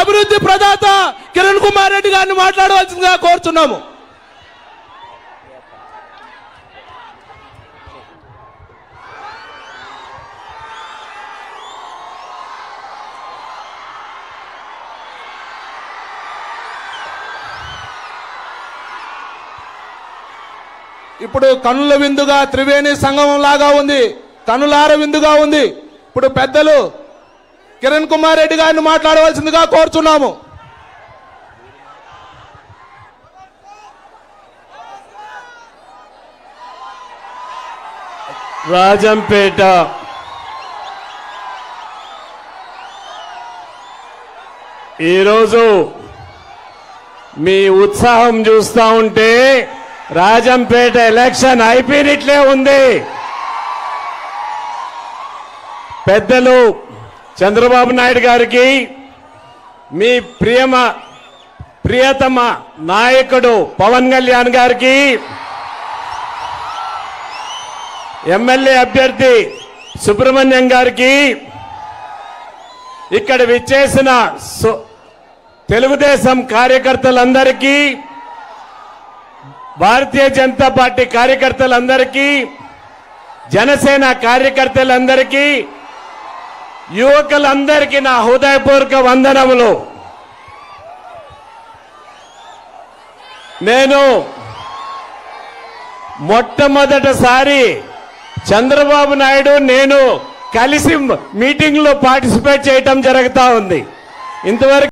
అభివృద్ధి ప్రదాత కిరణ్ కుమార్ రెడ్డి గారిని మాట్లాడవలసిందిగా కోరుతున్నాము. ఇప్పుడు కనుల విందుగా త్రివేణి సంగమం లాగా ఉంది. కనులార విందుగా ఉంది. ఇప్పుడు పెద్దలు కిరణ్ కుమార్ రెడ్డి గారిని మాట్లాడవలసిందిగా కోరుచున్నాము. రాజంపేట. ఈరోజు మీ ఉత్సాహం చూస్తా ఉంటే రాజంపేట ఎలక్షన్ అయిపోయినట్లే ఉంది. పెద్దలు చంద్రబాబు నాయుడు గారికి మీ ప్రియమ ప్రియతమ నాయకుడు పవన్ కళ్యాణ్ గారికి ఎమ్మెల్యే అభ్యర్థి సుబ్రహ్మణ్యం గారికి ఇక్కడ విచ్చేసిన తెలుగుదేశం కార్యకర్తలందరికీ భారతీయ జనతా పార్టీ కార్యకర్తలందరికీ జనసేన కార్యకర్తలందరికీ యువకులందరికీ నా హృదయపూర్వక వందనములు. నేను మొట్టమొదటిసారి చంద్రబాబు నాయుడు నేను కలిసి మీటింగ్లో పార్టిసిపేట్ చేయటం జరుగుతూ ఉంది. ఇంతవరకు